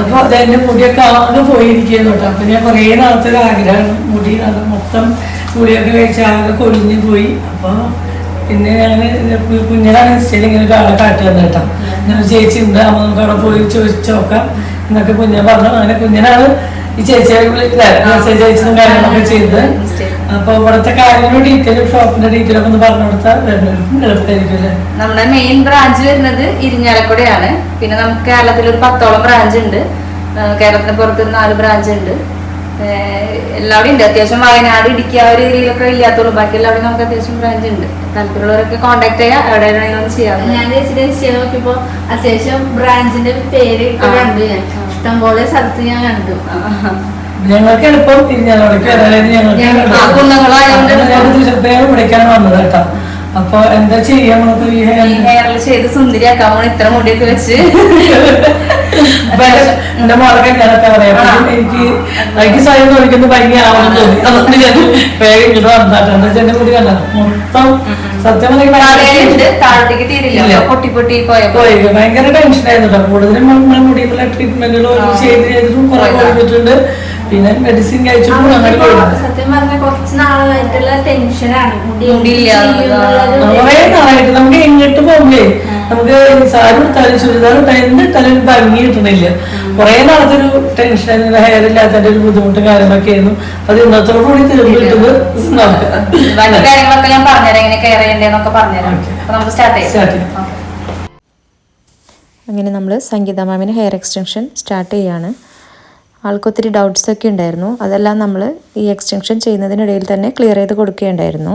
അപ്പൊ അതെന്റെ മുടിയൊക്കെ ആകെ പോയിരിക്കുന്നു കേട്ടോ. അപ്പൊ ഞാൻ കുറേ നാളത്തെ ഒരു ആഗ്രഹമാണ്. മുടി അത് മൊത്തം മുടിയൊക്കെ കഴിച്ച് ആകെ കൊഴിഞ്ഞു പോയി. അപ്പൊ പിന്നെ ഞാൻ കുഞ്ഞിനാണ് ഇൻസ്റ്റയിൽ ഇങ്ങനെ ഒരാളെ കാട്ടി വന്നു കേട്ടോ. ഞാൻ ചേച്ചി ഉണ്ട്. അമ്മ നമുക്ക് അവിടെ പോയി ചോദിച്ചു നോക്കാം എന്നൊക്കെ കുഞ്ഞൻ പറഞ്ഞു. അങ്ങനെ കുഞ്ഞിനാണ് ഈ ചേച്ചിയെ മെസ്സേജ് അയച്ചതും കാര്യങ്ങളൊക്കെ ചെയ്തത്. അപ്പൊ ഇവിടുത്തെ കാര്യങ്ങളും ഡീറ്റെയിൽ ഷോപ്പിന്റെ ഡീറ്റെയിൽ ഒക്കെ ഒന്ന് പറഞ്ഞു കൊടുത്താൽ എളുപ്പമായിരിക്കും അല്ലേ? നമ്മുടെ മെയിൻ ബ്രാഞ്ച് വരുന്നത് ഇരിഞ്ഞാലക്കുടയാണ്. പിന്നെ നമുക്ക് കേരളത്തിൽ ഒരു പത്തോളം ബ്രാഞ്ച് ഉണ്ട്. കേരളത്തിന് പുറത്ത് നാല് ബ്രാഞ്ച് ഉണ്ട്. എല്ലാവരും എല്ലാവിടെയും ഉണ്ട്. അത്യാവശ്യം വയനാട് ഇടുക്കി ആ ഒരു ഏരിയയിലൊക്കെ ഇല്ലാത്തുള്ളൂ ബാക്കി എല്ലാവിടെയും നമുക്ക് അത്യാവശ്യം ബ്രാഞ്ച് ഉണ്ട്. താല്പര്യമുള്ളവരൊക്കെ കോൺടാക്ട് ചെയ്യാം. എവിടെ വേണമെങ്കിലും ചെയ്യാം. ഞാൻ ഇൻസ്റ്റയിൽ നോക്കിയപ്പോ അത്യാവശ്യം ബ്രാഞ്ചിന്റെ പേര് കണ്ടു ഞാൻ. ഇഷ്ടംപോലെ സ്ഥലത്ത് ഞാൻ കണ്ടു. ഞങ്ങൾക്ക് എളുപ്പം തിരിഞ്ഞാലോടേക്ക് അതായത് ഞങ്ങൾക്ക് തൃശ്ശൂർ വന്നത് കേട്ടോ. അപ്പൊ എന്താ ചെയ്യാൻ നമുക്ക് ഈ ഹെയറിൽ ചെയ്ത് സുന്ദരിയാക്കാൻ പോണ ഇത്ര മുടിയൊക്കെ വെച്ച്. എന്റെ- മോളൊക്കെ മോളെ ഞാനൊക്കെ പറയാം. എനിക്ക് എനിക്ക് സ്വയം നോക്കുന്നത് ഭംഗിയാവണം തോന്നി. അതുകൊണ്ട് ഞാൻ വേഗം ഇങ്ങോട്ട് വന്നാട്ടോ എന്താ എന്റെ മുടി കണ്ട? മൊത്തം സത്യം ഭയങ്കര ടെൻഷൻ ആയിരുന്നു കേട്ടോ. കൂടുതലും നമ്മളെ മുടിയിലുള്ള ട്രീറ്റ്മെന്റുകൾ ചെയ്ത് ചെയ്തിട്ടും കുറെ പോയിട്ടുണ്ട്. പിന്നെ മെഡിസിൻ കഴിച്ചു അങ്ങനെ സത്യം പറഞ്ഞ കുറച്ച് നാളായിട്ടുള്ള ടെൻഷനാണ് കുറേ നാളായിട്ട് നമുക്ക് എങ്ങോട്ട് പോകുമ്പേ നമുക്ക് സാരി ഇട്ടാലും ചുരിദാർ ഇട്ടാലും എന്തിട്ടാലും ഒരു ഭംഗി കിട്ടണില്ല. കുറെ നാളത്തെ ഒരു ടെൻഷൻ ഹെയർ ഇല്ലാത്തതിന്റെ ഒരു ബുദ്ധിമുട്ടും കാര്യങ്ങളൊക്കെ ആയിരുന്നു അത് ഇന്നത്തോടു കൂടി തീർന്നു കിട്ടുന്നത് കാര്യങ്ങളൊക്കെ ഞാൻ പറഞ്ഞുതരാം. എങ്ങനെ കെയർ പറഞ്ഞുതരാം. നമുക്ക് സ്റ്റാർട്ട് ചെയ്യാം. അങ്ങനെ നമ്മൾ സംഗീത മാമിന് ഹെയർ എക്സ്റ്റൻഷൻ സ്റ്റാർട്ട് ചെയ്യാണ്. ആൾക്കൊത്തിരി ഡൗട്ട്സൊക്കെ ഉണ്ടായിരുന്നു. അതെല്ലാം നമ്മൾ ഈ എക്സ്റ്റൻഷൻ ചെയ്യുന്നതിനിടയിൽ തന്നെ ക്ലിയർ ചെയ്ത് കൊടുക്കുകയുണ്ടായിരുന്നു.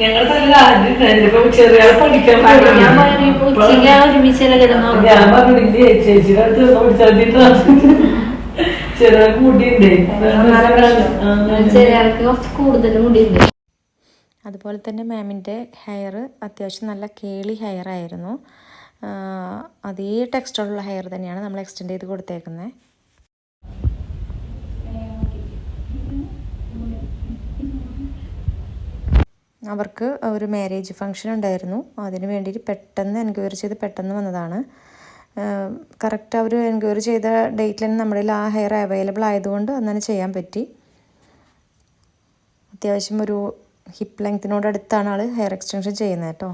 ഞങ്ങൾ അതുപോലെ തന്നെ മാമിന്റെ ഹെയർ അത്യാവശ്യം നല്ല കേളി ഹെയർ ആയിരുന്നു. അതേ ടെക്സ്റ്ററുള്ള ഹെയർ തന്നെയാണ് നമ്മൾ എക്സ്റ്റെൻഡ് ചെയ്ത് കൊടുത്തേക്കുന്നത് അവർക്ക് ഒരു മാരേജ് ഫംഗ്ഷൻ ഉണ്ടായിരുന്നു. അതിന് വേണ്ടിയിട്ട് പെട്ടെന്ന് എൻക്വയറി ചെയ്ത് പെട്ടെന്ന് വന്നതാണ്. കറക്റ്റ് അവർ എൻക്വയറി ചെയ്ത ഡേറ്റിൽ തന്നെ നമ്മുടെ ആ ഹെയർ അവൈലബിൾ ആയതുകൊണ്ട് അങ്ങനെ ചെയ്യാൻ പറ്റി. അത്യാവശ്യം ഒരു ഹിപ്പ് ലെങ്ത്തിനോട് അടുത്താണ് ആൾ ഹെയർ എക്സ്റ്റൻഷൻ ചെയ്യുന്നത് കേട്ടോ.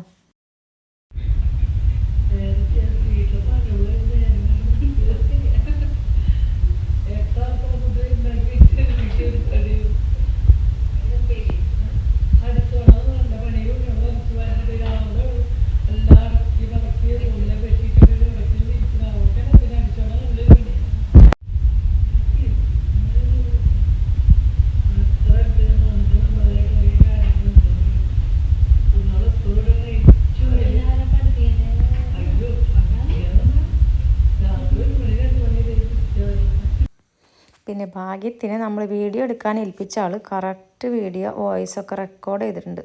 പിന്നെ ഭാഗ്യത്തിന് നമ്മൾ വീഡിയോ എടുക്കാൻ ഏൽപ്പിച്ച ആൾ കറക്റ്റ് വീഡിയോ വോയിസ് ഒക്കെ റെക്കോർഡ് ചെയ്തിട്ടുണ്ട്.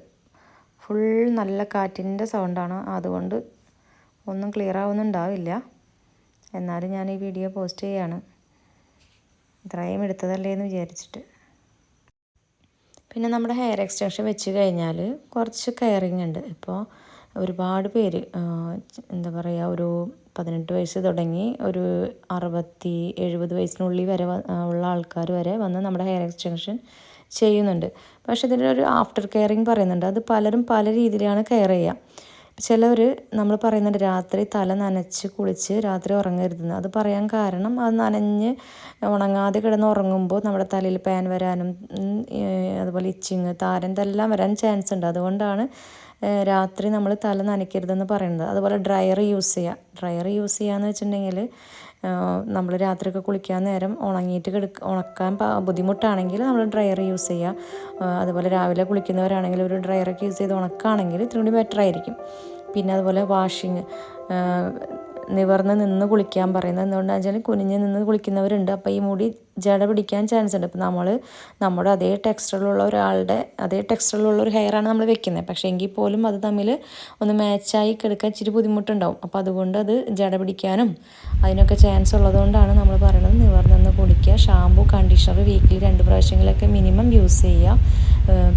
ഫുൾ നല്ല കാറ്റിന്റെ സൗണ്ടാണ് അതുകൊണ്ട് ഒന്നും ക്ലിയർ ആവുന്നുണ്ടാവില്ല. എന്നാലും ഞാൻ ഈ വീഡിയോ പോസ്റ്റ് ചെയ്യാണ്. ഇത്രയും എടുത്തതല്ലേ എന്ന് വിചാരിച്ചിട്ട്. പിന്നെ നമ്മുടെ ഹെയർ എക്സ്റ്റൻഷൻ വെച്ച് കഴിഞ്ഞാൽ കുറച്ച് കെയറിങ് ഉണ്ട്. ഇപ്പോൾ ഒരുപാട് പേര് എന്താ പറയുക ഒരു പതിനെട്ട് വയസ്സ് തുടങ്ങി ഒരു അറുപത്തി എഴുപത് വയസ്സിനുള്ളിൽ വരെ ഉള്ള ആൾക്കാർ വരെ വന്ന് നമ്മുടെ ഹെയർ എക്സ്റ്റൻഷൻ ചെയ്യുന്നുണ്ട്. പക്ഷെ ഇതിനൊരു ആഫ്റ്റർ കെയറിങ് പറയുന്നുണ്ട്. അത് പലരും പല രീതിയിലാണ് കെയർ ചെയ്യുക. ചിലവർ നമ്മൾ പറയുന്നുണ്ട് രാത്രി തല നനച്ച് കുളിച്ച് രാത്രി ഉറങ്ങരുതെന്ന്. അത് പറയാൻ കാരണം അത് നനഞ്ഞ് ഉണങ്ങാതെ കിടന്ന് ഉറങ്ങുമ്പോൾ നമ്മുടെ തലയിൽ പാൻ വരാനും അതുപോലെ ഇച്ചിങ് താരൻ ഇതെല്ലാം വരാൻ ചാൻസ് ഉണ്ട്. അതുകൊണ്ടാണ് രാത്രി നമ്മൾ തല നനയ്ക്കരുതെന്ന് പറയുന്നത്. അതുപോലെ ഡ്രയർ യൂസ് ചെയ്യുക ഡ്രയർ യൂസ് ചെയ്യാന്ന് വെച്ചിട്ടുണ്ടെങ്കിൽ നമ്മൾ രാത്രിയൊക്കെ കുളിക്കാൻ നേരം ഉണങ്ങിയിട്ട് കിടക്ക ഉണക്കാൻ ബുദ്ധിമുട്ടാണെങ്കിൽ നമ്മൾ ഡ്രയർ യൂസ് ചെയ്യുക അതുപോലെ രാവിലെ കുളിക്കുന്നവരാണെങ്കിൽ ഒരു ഡ്രയറൊക്കെ യൂസ് ചെയ്ത് ഉണക്കുകയാണെങ്കിൽ ഇത്തിരി കൂടി ബെറ്റർ ആയിരിക്കും. പിന്നെ അതുപോലെ വാഷിങ് നിവർന്ന് നിന്ന് കുളിക്കാൻ പറയുന്നത്. എന്തുകൊണ്ടാണെന്ന് വെച്ചാൽ കുനിഞ്ഞ് നിന്ന് കുളിക്കുന്നവരുണ്ട്. അപ്പോൾ ഈ മുടി ജട പിടിക്കാൻ ചാൻസ് ഉണ്ട്. അപ്പോൾ നമ്മൾ നമ്മുടെ അതേ ടെക്സ്റ്ററിലുള്ള ഒരാളുടെ അതേ ടെക്സ്റ്ററിലുള്ള ഒരു ഹെയറാണ് നമ്മൾ വെക്കുന്നത് പക്ഷേ എങ്കിൽ പോലും അത് തമ്മിൽ ഒന്ന് മാച്ചായി കിടക്കാൻ ഇച്ചിരി ബുദ്ധിമുട്ടുണ്ടാവും. അപ്പോൾ അതുകൊണ്ട് അത് ജട പിടിക്കാനും അതിനൊക്കെ ചാൻസ് ഉള്ളതുകൊണ്ടാണ് നമ്മൾ പറയുന്നത് നിവർന്ന് നിന്ന് കുളിക്കുക ഷാമ്പു കണ്ടീഷണർ വീക്കിലി രണ്ട് പ്രാവശ്യങ്ങളൊക്കെ മിനിമം യൂസ് ചെയ്യുക.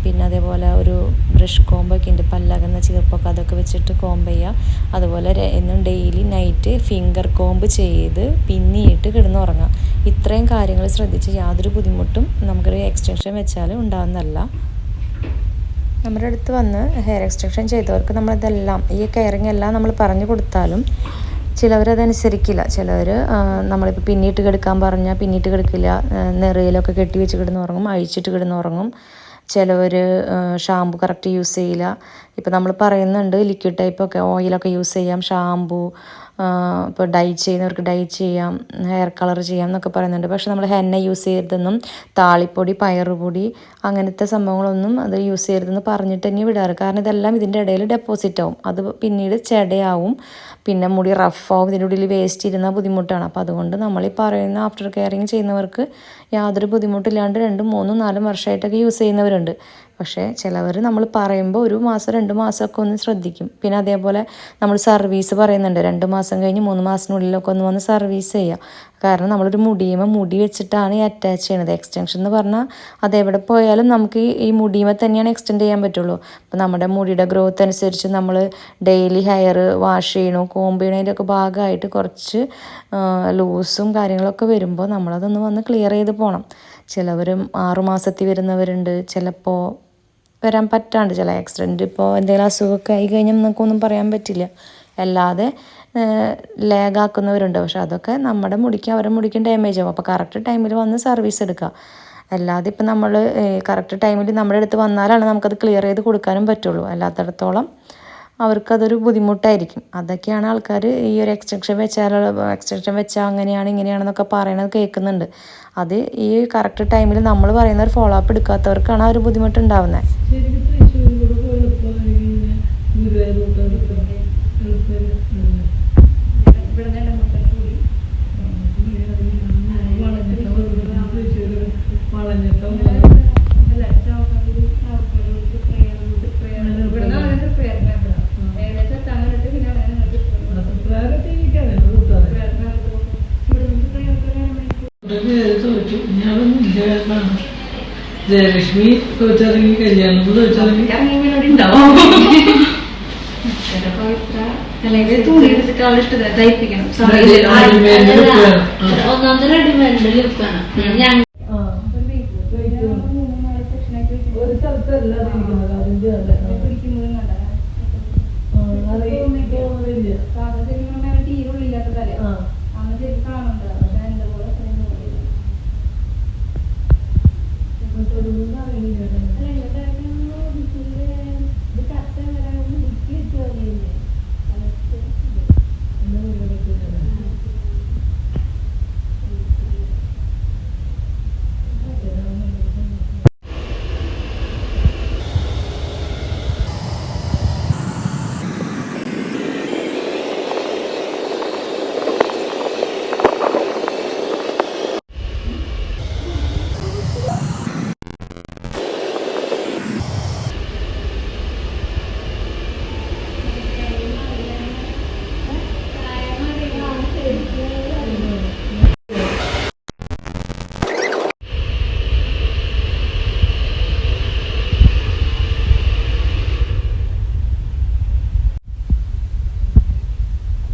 പിന്നെ അതേപോലെ ഒരു ബ്രഷ് കോമ്പൊക്കെ ഉണ്ട്. പല്ലകുന്ന ചീർപ്പൊക്കെ അതൊക്കെ വെച്ചിട്ട് കോമ്പ് ചെയ്യുക അതുപോലെ എന്നും ഡെയിലി നൈറ്റ് ഫിംഗർ കോമ്പ് ചെയ്ത് പിന്നിയിട്ട് കിടന്നുറങ്ങുക ഇത്രയും കാര്യങ്ങൾ ശ്രദ്ധിച്ച് യാതൊരു ബുദ്ധിമുട്ടും നമുക്കൊരു എക്സ്റ്റൻഷൻ വെച്ചാൽ ഉണ്ടാകുന്നതല്ല നമ്മുടെ അടുത്ത് വന്ന് ഹെയർ എക്സ്റ്റൻഷൻ ചെയ്തവർക്ക് നമ്മളിതെല്ലാം ഈ കെയറിങ് എല്ലാം നമ്മൾ പറഞ്ഞു കൊടുത്താലും ചിലവരതനുസരിക്കില്ല. ചിലവർ നമ്മളിപ്പോൾ പിന്നിട്ട് കിടക്കാൻ പറഞ്ഞാൽ പിന്നിട്ട് കിടക്കില്ല. നെറിയിലൊക്കെ കെട്ടി വെച്ച് കിടന്നുറങ്ങും അഴിച്ചിട്ട് കിടന്നുറങ്ങും ചിലവർ ഷാമ്പു കറക്റ്റ് യൂസ് ചെയ്യില്ല. ഇപ്പോൾ നമ്മൾ പറയുന്നുണ്ട് ലിക്വിഡ് ടൈപ്പൊക്കെ ഓയിലൊക്കെ യൂസ് ചെയ്യാം ഷാമ്പു ഇപ്പോൾ ഡൈ ചെയ്യുന്നവർക്ക് ഡൈ ചെയ്യാം ഹെയർ കളർ ചെയ്യാം എന്നൊക്കെ പറയുന്നുണ്ട്. പക്ഷെ നമ്മൾ ഹെന്ന യൂസ് ചെയ്യരുതെന്നും താളിപ്പൊടി പയറുപൊടി അങ്ങനത്തെ സംഭവങ്ങളൊന്നും അത് യൂസ് ചെയ്യരുതെന്ന് പറഞ്ഞിട്ട് തന്നെ വിടാറ്. കാരണം ഇതെല്ലാം ഇതിന്റെ ഇടയിൽ ഡെപ്പോസിറ്റ് ആവും. അത് പിന്നീട് ചെടയാവും. പിന്നെ മുടി റഫാവും ഇതിന്റെ ഉള്ളിൽ വേസ്റ്റ് ഇരുന്നാൽ ബുദ്ധിമുട്ടാണ്. അപ്പോൾ അതുകൊണ്ട് നമ്മൾ ഈ പറയുന്ന ആഫ്റ്റർ കെയറിങ് ചെയ്യുന്നവർക്ക് യാതൊരു ബുദ്ധിമുട്ടില്ലാണ്ട് രണ്ടും മൂന്നും നാലും വർഷമായിട്ടൊക്കെ യൂസ് ചെയ്യുന്നവരുണ്ട്. പക്ഷേ ചിലവർ നമ്മൾ പറയുമ്പോൾ ഒരു മാസം രണ്ട് മാസമൊക്കെ ഒന്ന് ശ്രദ്ധിക്കും. പിന്നെ അതേപോലെ നമ്മൾ സർവീസ് പറയുന്നുണ്ട് രണ്ട് മാസം കഴിഞ്ഞ് മൂന്ന് മാസത്തിനുള്ളിലൊക്കെ ഒന്ന് വന്ന് സർവീസ് ചെയ്യുക കാരണം നമ്മളൊരു മുടിയുമ മുടി വെച്ചിട്ടാണ് ഈ അറ്റാച്ച് ചെയ്യണത്. എക്സ്റ്റൻഷൻ എന്ന് പറഞ്ഞാൽ അതെവിടെ പോയാലും നമുക്ക് ഈ മുടിയുമ തന്നെയാണ് എക്സ്റ്റെൻഡ് ചെയ്യാൻ പറ്റുള്ളൂ. അപ്പോൾ നമ്മുടെ മുടിയുടെ ഗ്രോത്ത് അനുസരിച്ച് നമ്മൾ ഡെയിലി ഹെയർ വാഷ് ചെയ്യണോ കോമ്പ് ചെയ്യണതിന്റെ ഒക്കെ ഭാഗമായിട്ട് കുറച്ച് ലൂസും കാര്യങ്ങളൊക്കെ വരുമ്പോൾ നമ്മളതൊന്ന് വന്ന് ക്ലിയർ ചെയ്ത് പോകണം ചിലവരും ആറുമാസത്തിൽ വരുന്നവരുണ്ട്. ചിലപ്പോൾ വരാൻ പറ്റാണ്ട് ചില ആക്സിഡന്റ് ഇപ്പോൾ എന്തെങ്കിലും അസുഖമൊക്കെ ആയി കഴിഞ്ഞാൽ നമുക്കൊന്നും പറയാൻ പറ്റില്ല. അല്ലാതെ ലാഗാക്കുന്നവരുണ്ട് പക്ഷെ അതൊക്കെ നമ്മുടെ മുടിക്ക് അവരുടെ മുടിക്കും ഡാമേജ് ആവും. അപ്പോൾ കറക്റ്റ് ടൈമിൽ വന്ന് സർവീസ് എടുക്കുക. അല്ലാതെ ഇപ്പം നമ്മൾ കറക്റ്റ് ടൈമിൽ നമ്മുടെ അടുത്ത് വന്നാലാണ് നമുക്കത് ക്ലിയർ ചെയ്ത് കൊടുക്കാനും പറ്റുള്ളൂ. അല്ലാത്തടത്തോളം അവർക്കതൊരു ബുദ്ധിമുട്ടായിരിക്കും. അതൊക്കെയാണ് ആൾക്കാർ ഈ ഒരു എക്സ്റ്റൻഷൻ വെച്ചാൽ എക്സ്റ്റൻഷൻ വെച്ചാൽ അങ്ങനെയാണ് ഇങ്ങനെയാണെന്നൊക്കെ പറയണത് കേൾക്കുന്നുണ്ട്. അത് ഈ കറക്റ്റ് ടൈമിൽ നമ്മൾ പറയുന്ന ഒരു ഫോളോ അപ്പ് എടുക്കാത്തവർക്കാണ് ആ ഒരു ബുദ്ധിമുട്ടുണ്ടാവുന്നത് ജയലക്ഷ്മി തോറ്റിറങ്ങി കല്യാണം ഒന്നാമത്തെ റെഡിമെയ്ഡ് ലുക്കാണ് ഞാൻ ഒരു സ്ഥലത്തല്ല അതിന്റെ മറ്റൊന്നും അറിയില്ല എന്നാ ഇവിടെ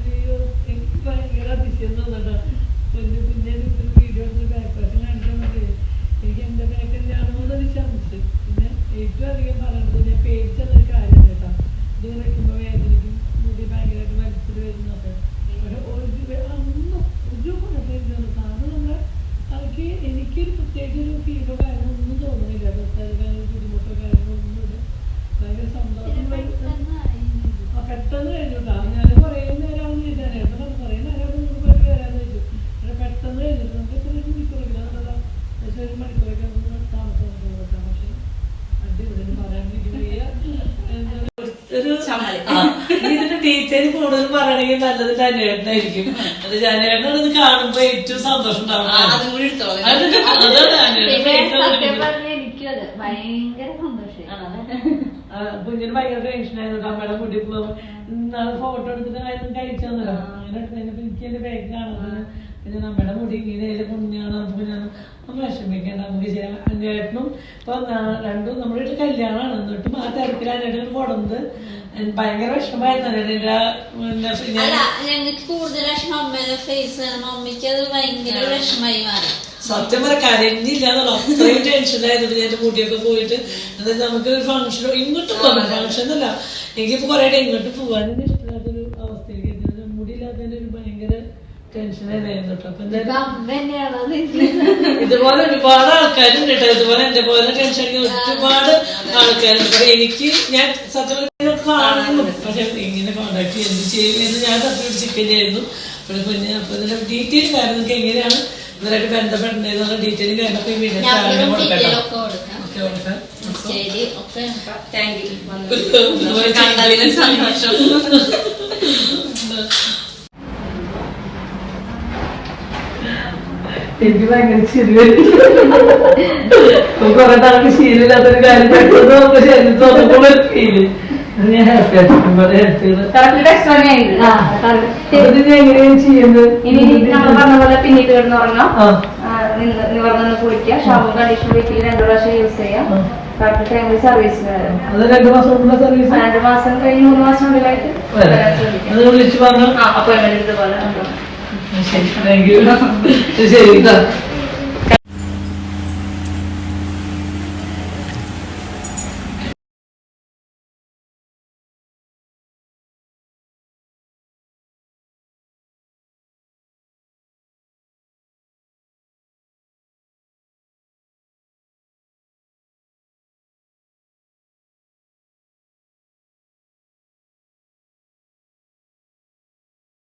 അയ്യോ, എനിക്ക് ഭയങ്കര അതിശയം തോന്നട്ടോ. കുഞ്ഞു കുഞ്ഞിന് ഇത്ര വീഡിയോ എടുത്ത് back wash കാണിക്കാൻ വേണ്ടി എനിക്ക് എന്റെ back തന്നെയാണോ എന്നൊരു സംശയം. പിന്നെ ഏറ്റവും അധികം പറയണത് ഞാൻ പേടിച്ചതൊരു കാര്യം കേട്ടോ. ഇത് വെക്കുമ്പോ വേദനിക്കും, മുടി ഭയങ്കരമായിട്ട് വലിച്ചിട്ട് വരുന്നൊക്കെ. പക്ഷെ ഒരു വേ- അതൊന്നും ഒരു കുഴപ്പമില്ല. സാധനം നമ്മളെ എനിക്ക് എനിക്കൊരു പ്രത്യേകിച്ച് ഒരു ഫീലോ കാര്യങ്ങളോ ഒന്നും തോന്നുന്നില്ല പ്രത്യേക ബുദ്ധിമുട്ടോ കാര്യങ്ങളോ ഒന്നുമില്ല ഭയങ്കര സന്തോഷം വരും. ആ, പെട്ടെന്ന് കഴിഞ്ഞു കേട്ടോ ഞാൻ കുറേ നേരം ചെയ്തേനെ കേട്ടോ കുറേ നേരം നമുക്ക് പോയിട്ട് വരാന്ന് വെച്ചു പക്ഷെ പെട്ടെന്ന് കഴിഞ്ഞു നമുക്ക് ഇത്ര ഒരു മണിക്കൂറൊക്കെ അതല്ല പക്ഷെ ഒരു മണിക്കൂറൊക്കെ താമസം പക്ഷെ അടിപൊളി പറയാൻ ഒരു ഇതിന്റെ ടീച്ചർ കൂടുതൽ പറയണെങ്കിൽ നല്ലത് ജാനുവേട്ടനായിരിക്കും അത് ജാനുവേട്ടനാണ് ഇത് കാണുമ്പോ ഏറ്റവും സന്തോഷം കുഞ്ഞിന് ഭയങ്കര അമ്മയുടെ മുടി നാളെ ഫോട്ടോ എടുത്തിട്ട് കഴിച്ചു തന്നല്ലോ അങ്ങനെ എനിക്ക് എന്റെ ബാഗ് കാണുന്നത് പിന്നെ നമ്മുടെ മുടി ഇങ്ങനെ കുഞ്ഞാണ് അത് ഞാൻ നമ്മൾ വിഷമിക്കേണ്ട നമുക്ക് ചെയ്യാം അഞ്ചേട്ടനും ഇപ്പൊ രണ്ടും നമ്മുടെ വീട്ടിൽ കല്യാണമാണ്. എന്നിട്ടും ആ തിരക്കിലാണ് ഏട്ടൻ കൊടുന്നത് ഭയങ്കര അല്ല ഞങ്ങൾക്ക് കൂടുതൽ വിഷമം അമ്മയുടെ ഫേസ് മമ്മിക്ക് അത് ഭയങ്കര വിഷമായി മാറി. സത്യം പറ കരഞ്ഞില്ല എന്നുള്ള അത്രയും ടെൻഷനായിരുന്നു ഞാൻ പോയിട്ട്. എന്നിട്ട് നമുക്ക് ഒരു ഫംഗ്ഷൻ ഇങ്ങോട്ട് പോകാൻ ഫംഗ്ഷൻ അല്ല എനിക്കിപ്പോ കുറെ ഇങ്ങോട്ട് പോകാനും കേട്ടോ അപ്പൊ എന്തായാലും ഇതുപോലെ ഒരുപാട് ആൾക്കാരുണ്ട് കേട്ടോ. ഇതുപോലെ എന്റെ പോലെ ടെൻഷൻ അടിക്കുന്ന ഒരുപാട് ആൾക്കാരുണ്ട്. പക്ഷെ എനിക്ക് ഞാൻ സത്യം കാണുന്നു. പക്ഷെ എങ്ങനെ കോണ്ടാക്ട് ചെയ്യും? എന്ത് ചെയ്യും എന്ന് ഞാൻ സത്യം ചിക്കനായിരുന്നു അപ്പോൾ പിന്നെ അപ്പൊ ഇതിന്റെ ഡീറ്റെയിൽ കാര്യം നിങ്ങൾക്ക് എങ്ങനെയാണ് ഇവരായിട്ട് ബന്ധപ്പെടേണ്ടതെന്നുള്ള ഡീറ്റെയിൽ കാര്യമൊക്കെ ഡീറ്റെയിൽ കൊടുക്കാം ഓക്കെ കൊടുക്കാം. സന്തോഷം. എനിക്ക് ഭയങ്കര ചിരി വരും. കുറെ നാൾക്ക് ശീലമില്ലാത്തൊരു കാര്യം പെട്ടെന്ന് നമുക്ക് ശരീരത്തിൽ തോന്നുമ്പോൾ ഒരു ഫീൽ ഞാൻ ഹാപ്പി ആയിട്ട്. ടെക്സ്റ്റ് തന്നെയായിരുന്നു ഇത് എങ്ങനെയാണ് ചെയ്യുന്നത്? ഇനി നമ്മൾ പറഞ്ഞ പോലെ പിന്നീട് കിടന്ന് ഉറങ്ങാം നിവർന്ന് കുളിക്കുക ഷാമ്പു കണ്ടീഷണർ വീട്ടിൽ രണ്ടു പ്രാവശ്യം യൂസ് ചെയ്യാം. രണ്ടു മാസം കഴിഞ്ഞ് മൂന്ന് മാസം പറഞ്ഞു. ആ അപ്പോയിന്റ്മെന്റ് ഇതുപോലെ ശരി താങ്ക് യു ശരി കേട്ടോ